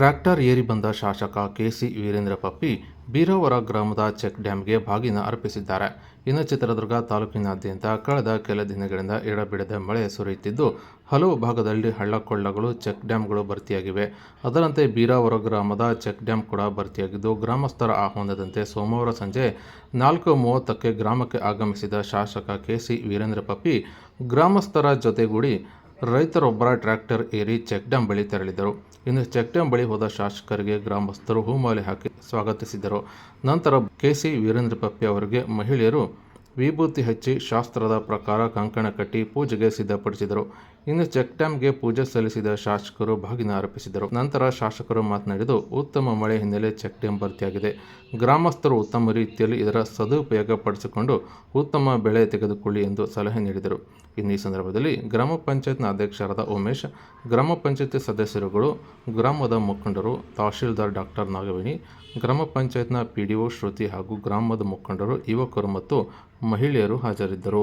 Tractor ಏರಿ ಬಂದ ಶಾಸಕ ಕೆಸಿ ವೀರೇಂದ್ರ ಪಪ್ಪಿ ಬೀರಾವರ ಗ್ರಾಮದ ಚೆಕ್ ಡ್ಯಾಂಗೆ ಬಾಗಿನ ಅರ್ಪಿಸಿದ್ದಾರೆ. ಇನ್ನು ಚಿತ್ರದುರ್ಗ ತಾಲೂಕಿನಾದ್ಯಂತ ಕಳೆದ ಕೆಲ ದಿನಗಳಿಂದ ಎಡಬಿಡದ ಮಳೆ ಸುರಿಯುತ್ತಿದ್ದು, ಹಲವು ಭಾಗದಲ್ಲಿ ಹಳ್ಳಕೊಳ್ಳಗಳು, ಚೆಕ್ ಡ್ಯಾಂಗಳು ಭರ್ತಿಯಾಗಿವೆ. ಅದರಂತೆ ಬೀರಾವರ ಗ್ರಾಮದ ಚೆಕ್ ಡ್ಯಾಂ ಕೂಡ ಭರ್ತಿಯಾಗಿದ್ದು, ಗ್ರಾಮಸ್ಥರ ಆಹ್ವಾನದಂತೆ ಸೋಮವಾರ ಸಂಜೆ ನಾಲ್ಕು ಮೂವತ್ತಕ್ಕೆ ಗ್ರಾಮಕ್ಕೆ ಆಗಮಿಸಿದ ಶಾಸಕ ಕೆಸಿ ವೀರೇಂದ್ರ ಪಪ್ಪಿ ಗ್ರಾಮಸ್ಥರ ಜೊತೆಗೂಡಿ ರೈತರೊಬ್ಬರ ಟ್ರ್ಯಾಕ್ಟರ್ ಏರಿ ಚೆಕ್ ಡ್ಯಾಂ ಬಳಿ ತೆರಳಿದರು ಇನ್ನು ಚೆಕ್ ಡ್ಯಾಂ ಬಳಿ ಹೋದ ಶಾಸಕರಿಗೆ ಗ್ರಾಮಸ್ಥರು ಹೂಮಾಲೆ ಹಾಕಿ ಸ್ವಾಗತಿಸಿದರು. ನಂತರ ಕೆಸಿ ವೀರೇಂದ್ರ ಪಪ್ಪಿ ಅವರಿಗೆ ಮಹಿಳೆಯರು ವಿಭೂತಿ ಹಚ್ಚಿ ಶಾಸ್ತ್ರದ ಪ್ರಕಾರ ಕಂಕಣ ಕಟ್ಟಿ ಪೂಜೆಗೆ ಸಿದ್ಧಪಡಿಸಿದರು. ಇನ್ನು ಚೆಕ್ ಡ್ಯಾಂಗೆ ಪೂಜೆ ಸಲ್ಲಿಸಿದ ಶಾಸಕರು ಬಾಗಿನ ಆರೋಪಿಸಿದರು ನಂತರ ಶಾಸಕರು ಮಾತನಾಡಿದು ಉತ್ತಮ ಮಳೆ ಹಿನ್ನೆಲೆ ಚೆಕ್ ಡ್ಯಾಂ ಭರ್ತಿಯಾಗಿದೆ. ಗ್ರಾಮಸ್ಥರು ಉತ್ತಮ ರೀತಿಯಲ್ಲಿ ಇದರ ಸದುಪಯೋಗ ಪಡಿಸಿಕೊಂಡು ಉತ್ತಮ ಬೆಳೆ ತೆಗೆದುಕೊಳ್ಳಿ ಎಂದು ಸಲಹೆ ನೀಡಿದರು. ಇನ್ನು ಈ ಸಂದರ್ಭದಲ್ಲಿ ಗ್ರಾಮ ಪಂಚಾಯತ್ನ ಅಧ್ಯಕ್ಷರಾದ ಉಮೇಶ್, ಗ್ರಾಮ ಪಂಚಾಯತಿ ಸದಸ್ಯರುಗಳು, ಗ್ರಾಮದ ಮುಖಂಡರು, ತಹಶೀಲ್ದಾರ್ ಡಾಕ್ಟರ್ ನಾಗವೇಣಿ, ಗ್ರಾಮ ಪಂಚಾಯತ್ನ ಪಿ ಡಿ ಒ ಶ್ರುತಿ ಹಾಗೂ ಗ್ರಾಮದ ಮುಖಂಡರು, ಯುವಕರು ಮತ್ತು ಮಹಿಳೆಯರು ಹಾಜರಿದ್ದರು.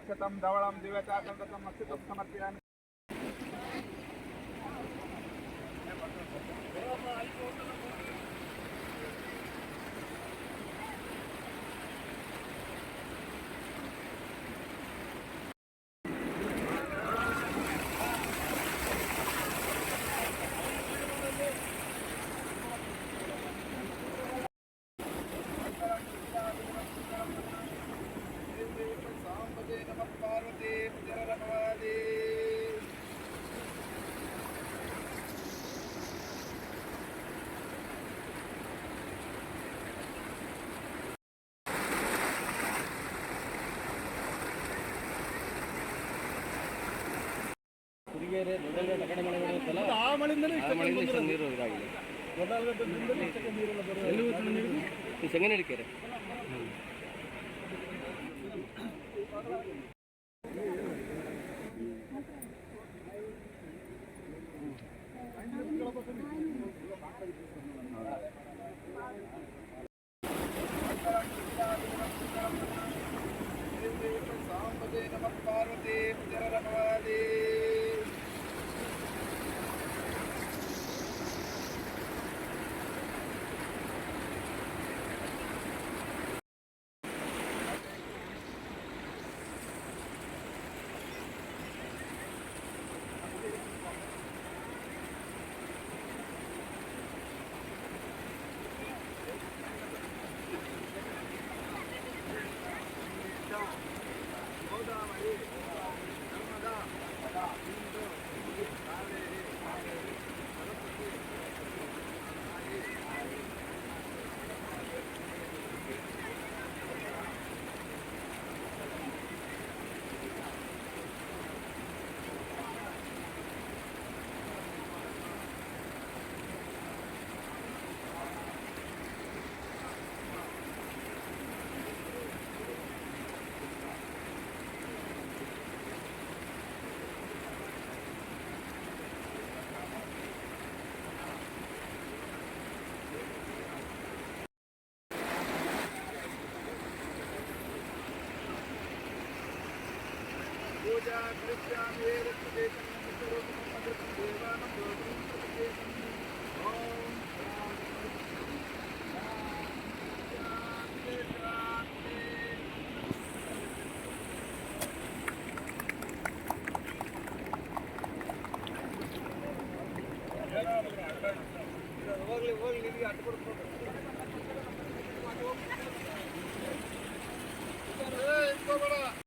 అక్షతం ధవళం దివ్యచాకంతం అక్షతం సమర్పయామి ಕಡೆ ಮಳೆ ಬರುತ್ತಲ್ಲ ಆ ಮಳೆಯಿಂದ ಇಷ್ಟು ನೀರು ಇದಾಗಿದೆ. ಎಲ್ಲಿ ಹೋಗ್ತದೆ ನೀರು? ಈ ಸಂಗನಹಳ್ಳಿ ಕೆರೆ. Come on.